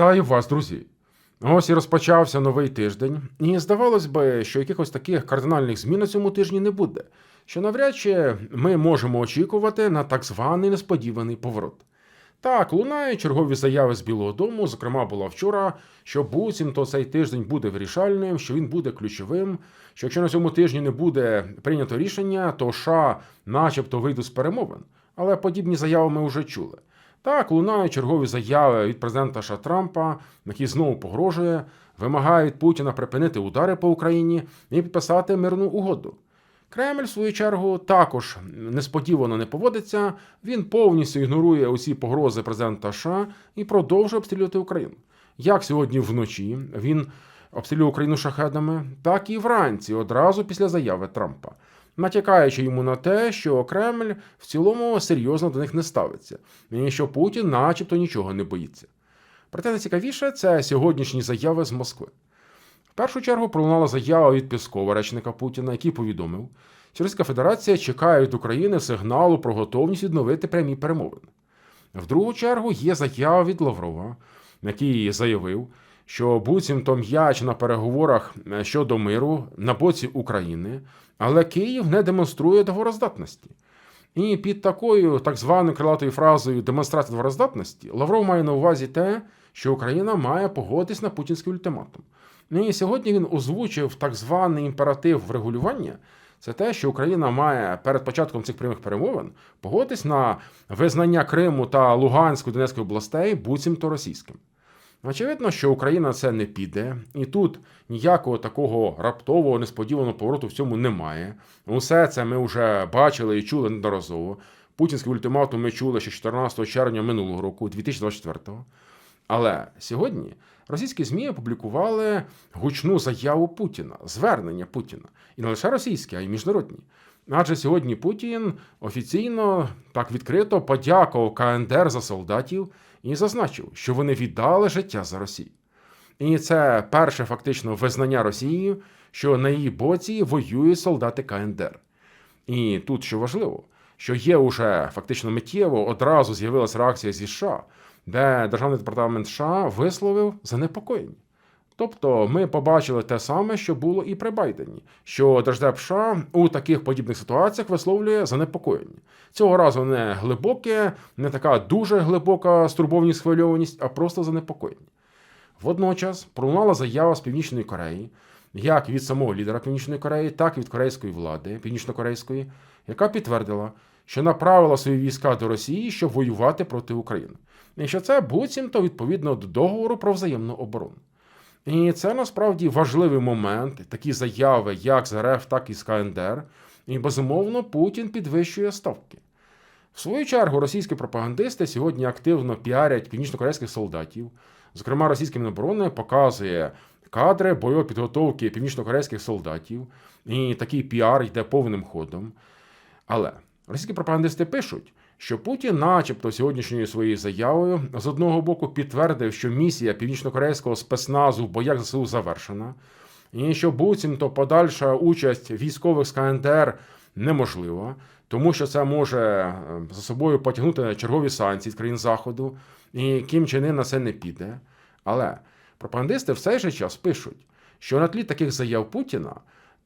Вітаю вас, друзі! Ось і розпочався новий тиждень, і здавалось би, що якихось таких кардинальних змін на цьому тижні не буде, що навряд чи ми можемо очікувати на так званий несподіваний поворот. Так, лунають чергові заяви з Білого Дому, зокрема, була вчора, що буцімто цей тиждень буде вирішальним, що він буде ключовим, що якщо на цьому тижні не буде прийнято рішення, то США начебто вийдуть з перемовин. Але подібні заяви ми вже чули. Так, лунають чергові заяви від президента США Трампа, який знову погрожує, вимагає від Путіна припинити удари по Україні і підписати мирну угоду. Кремль, в свою чергу, також несподівано не поводиться. Він повністю ігнорує усі погрози президента США і продовжує обстрілювати Україну. Як сьогодні вночі він обстрілює Україну шахедами, так і вранці, одразу після заяви Трампа натякаючи йому на те, що Кремль в цілому серйозно до них не ставиться, і що Путін, начебто, нічого не боїться. Проте найцікавіше це сьогоднішні заяви з Москви. В першу чергу пролунала заява від Піскова, речника Путіна, який повідомив, що Російська Федерація чекає від України сигналу про готовність відновити прямі перемовини. В другу чергу є заява від Лаврова, який заявив, що буцімто м'яч на переговорах щодо миру на боці України, але Київ не демонструє довороздатності. І під такою так званою крилатою фразою демонстрація довороздатності Лавров має на увазі те, що Україна має погодитись на путінський ультиматум. І сьогодні він озвучив так званий імператив врегулювання. Це те, що Україна має перед початком цих прямих перемовин погодитись на визнання Криму та Луганської Донецької областей буцімто російським. Очевидно, що Україна це не піде, і тут ніякого такого раптового несподіваного повороту в цьому немає. Усе це ми вже бачили і чули неодноразово. Путінський ультиматум ми чули ще 14 червня минулого року, 2024-го. Але сьогодні російські ЗМІ опублікували гучну заяву Путіна, звернення Путіна. І не лише російські, а й міжнародні. Адже сьогодні Путін офіційно так відкрито подякував КНДР за солдатів і зазначив, що вони віддали життя за Росію. І це перше фактично визнання Росією, що на її боці воюють солдати КНДР. І тут що важливо, що є уже фактично миттєво одразу з'явилася реакція зі США, де Державний департамент США висловив занепокоєння. Тобто ми побачили те саме, що було і при Байдені, що Держдеп США у таких подібних ситуаціях висловлює занепокоєння. Цього разу не глибоке, не така дуже глибока стурбовність схвильованість, а просто занепокоєння. Водночас пролунала заява з Північної Кореї, як від самого лідера Північної Кореї, так і від корейської влади, північно-корейської, яка підтвердила, що направила свої війська до Росії, щоб воювати проти України. І що це буцімто відповідно до договору про взаємну оборону. І це насправді важливий момент, такі заяви, як з РФ, так і з КНДР. І безумовно Путін підвищує ставки. В свою чергу російські пропагандисти сьогодні активно піарять північно-корейських солдатів. Зокрема, російське Міноборони показує кадри бойової підготовки північно-корейських солдатів, і такий піар йде повним ходом. Але російські пропагандисти пишуть, що Путін, начебто, сьогоднішньою своєю заявою, з одного боку підтвердив, що місія північно-корейського спецназу в боях ЗСУ завершена, і що буцімто подальша участь військових з КНДР неможлива, тому що це може е, за собою потягнути чергові санкції з країн Заходу, і Кім Чен на це не піде. Але пропагандисти в цей час пишуть, що на тлі таких заяв Путіна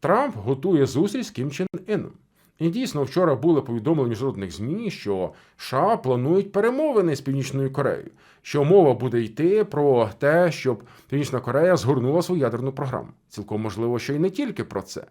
Трамп готує зустріч з Кім Чен Іном. І дійсно, вчора були повідомлення міжнародних ЗМІ, що США планують перемовини з Північною Кореєю, що мова буде йти про те, щоб Північна Корея згорнула свою ядерну програму. Цілком можливо, що і не тільки про це.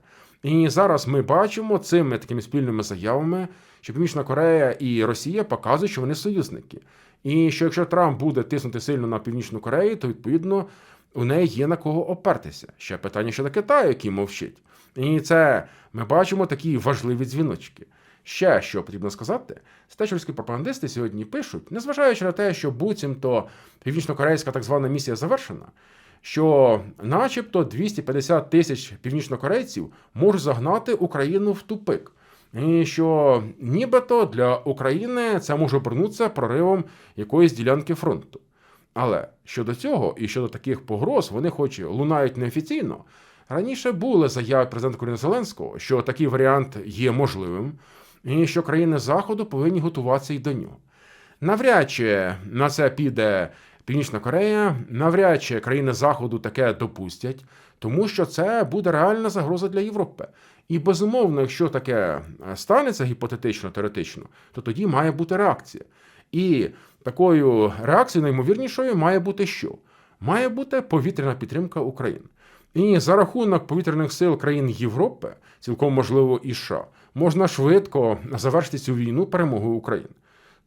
І зараз ми бачимо цими такими спільними заявами, що Північна Корея і Росія показують, що вони союзники. І що якщо Трамп буде тиснути сильно на Північну Корею, то відповідно у неї є на кого опертися. Ще питання щодо Китаю, який мовчить. І це ми бачимо такі важливі дзвіночки. Ще що потрібно сказати, стечерські пропагандисти сьогодні пишуть, незважаючи на те, що буцімто північно-корейська так звана місія завершена, що, начебто, 250 тисяч північнокорейців можуть загнати Україну в тупик. І що нібито для України це може обернутися проривом якоїсь ділянки фронту. Але щодо цього і щодо таких погроз, вони, хоч лунають неофіційно, раніше були заяви президента України Зеленського, що такий варіант є можливим, і що країни Заходу повинні готуватися й до нього. Навряд чи на це піде Північна Корея, навряд чи країни Заходу таке допустять, тому що це буде реальна загроза для Європи. І безумовно, якщо таке е, станеться гіпотетично, теоретично, то тоді має бути реакція. І такою реакцією наймовірнішою має бути що? Має бути повітряна підтримка України. І за рахунок повітряних сил країн Європи, цілком можливо і США, можна швидко завершити цю війну перемогою України.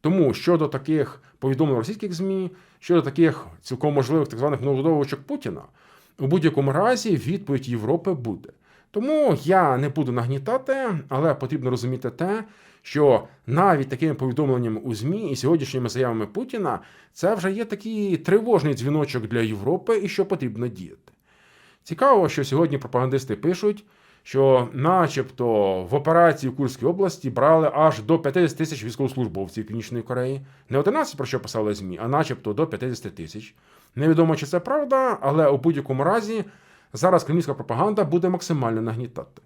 Тому щодо таких повідомлень російських ЗМІ, щодо таких цілком можливих так званих новодовочок Путіна, у будь-якому разі відповідь Європи буде. Тому я не буду нагнітати, але потрібно розуміти те, що навіть такими повідомленнями у ЗМІ і сьогоднішніми заявами Путіна це вже є такий тривожний дзвіночок для Європи і що потрібно діяти. Цікаво, що сьогодні пропагандисти пишуть, що, начебто, в операції в Курській області брали аж до 50 тисяч військовослужбовців Північної Кореї. Не 11, про що писали ЗМІ, а начебто до 50 тисяч. Невідомо, чи це правда, але у будь-якому разі зараз кремлівська пропаганда буде максимально нагнітати.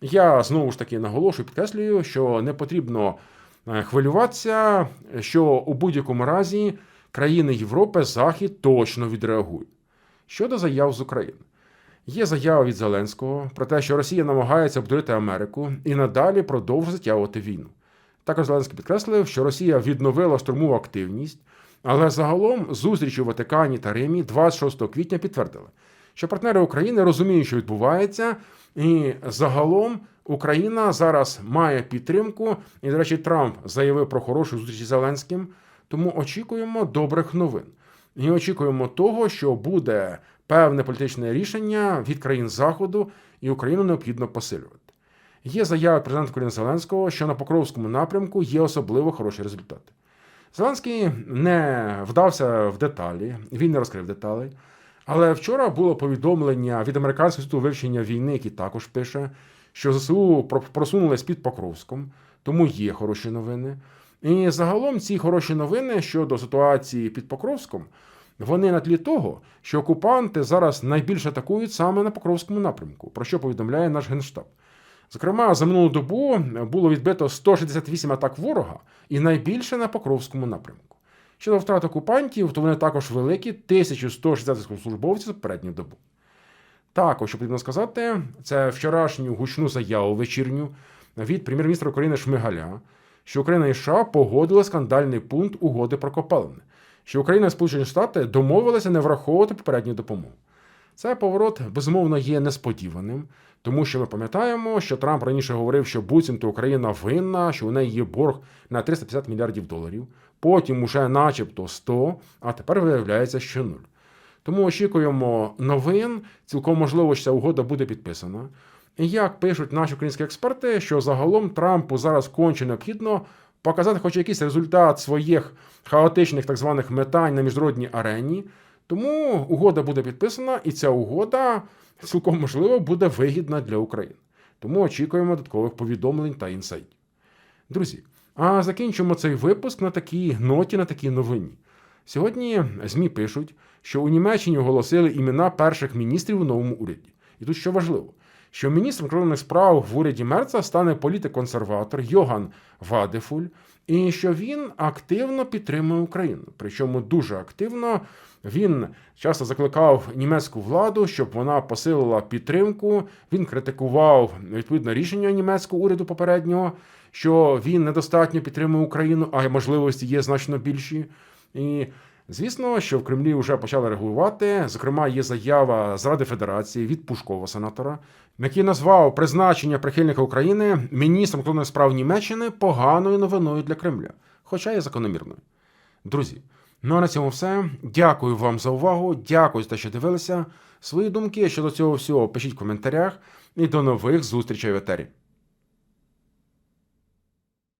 Я знову ж таки наголошую, підкреслюю, що не потрібно е, хвилюватися, що у будь-якому разі країни Європи Захід точно відреагує. Щодо заяв з України. Є заява від Зеленського про те, що Росія намагається обдурити Америку і надалі продовжує затягувати війну. Також Зеленський підкреслив, що Росія відновила штурмову активність, але загалом зустрічі у Ватикані та Римі 26 квітня підтвердили, що партнери України розуміють, що відбувається, і загалом Україна зараз має підтримку. І, до речі, Трамп заявив про хорошу зустріч з Зеленським. Тому очікуємо добрих новин. І очікуємо того, що буде певне політичне рішення від країн Заходу, і Україну необхідно посилювати. Є заява президента України Зеленського, що на Покровському напрямку є особливо хороші результати. Зеленський не вдався в деталі, він не розкрив деталей. Але вчора було повідомлення від Американського інституту вивчення війни, який також пише, що ЗСУ просунулись під Покровськом, тому є хороші новини. І загалом ці хороші новини щодо ситуації під Покровськом, вони на тлі того, що окупанти зараз найбільше атакують саме на Покровському напрямку, про що повідомляє наш генштаб. Зокрема, за минулу добу було відбито 168 атак ворога і найбільше на Покровському напрямку. Щодо втрат окупантів, то вони також великі 1160 службовців за передню добу. Також, що потрібно сказати, це вчорашню гучну заяву вечірню від прем'єр-міністра України Шмигаля, що Україна і США погодили скандальний пункт угоди про копалини, що Україна і Сполучені Штати домовилися не враховувати попередню допомогу. Цей поворот, безумовно, є несподіваним, тому що ми пам'ятаємо, що Трамп раніше говорив, що буцімто Україна винна, що у неї є борг на 350 мільярдів доларів, потім уже начебто 100, а тепер виявляється, що нуль. Тому очікуємо новин, цілком можливо, що ця угода буде підписана. І як пишуть наші українські експерти, що загалом Трампу зараз конче необхідно показати хоч якийсь результат своїх хаотичних так званих метань на міжнародній арені. Тому угода буде підписана, і ця угода цілком можливо буде вигідна для України. Тому очікуємо додаткових повідомлень та інсайтів. Друзі, а закінчимо цей випуск на такій ноті, на такій новині. Сьогодні ЗМІ пишуть, що у Німеччині оголосили імена перших міністрів у новому уряді. І тут що важливо, що міністром закордонних справ в уряді Мерца стане політик-консерватор Йоган Вадефуль, і що він активно підтримує Україну. Причому дуже активно він часто закликав німецьку владу, щоб вона посилила підтримку. Він критикував відповідне рішення німецького уряду попереднього, що він недостатньо підтримує Україну, а можливості є значно більші. І Звісно, що в Кремлі вже почали реагувати. Зокрема, є заява з Ради Федерації від Пушкова сенатора, який назвав призначення прихильника України міністром кордонних справ Німеччини поганою новиною для Кремля, хоча і закономірною. Друзі, ну а на цьому все. Дякую вам за увагу. Дякую за те, що дивилися. Свої думки щодо цього всього пишіть в коментарях і до нових зустрічей в етері.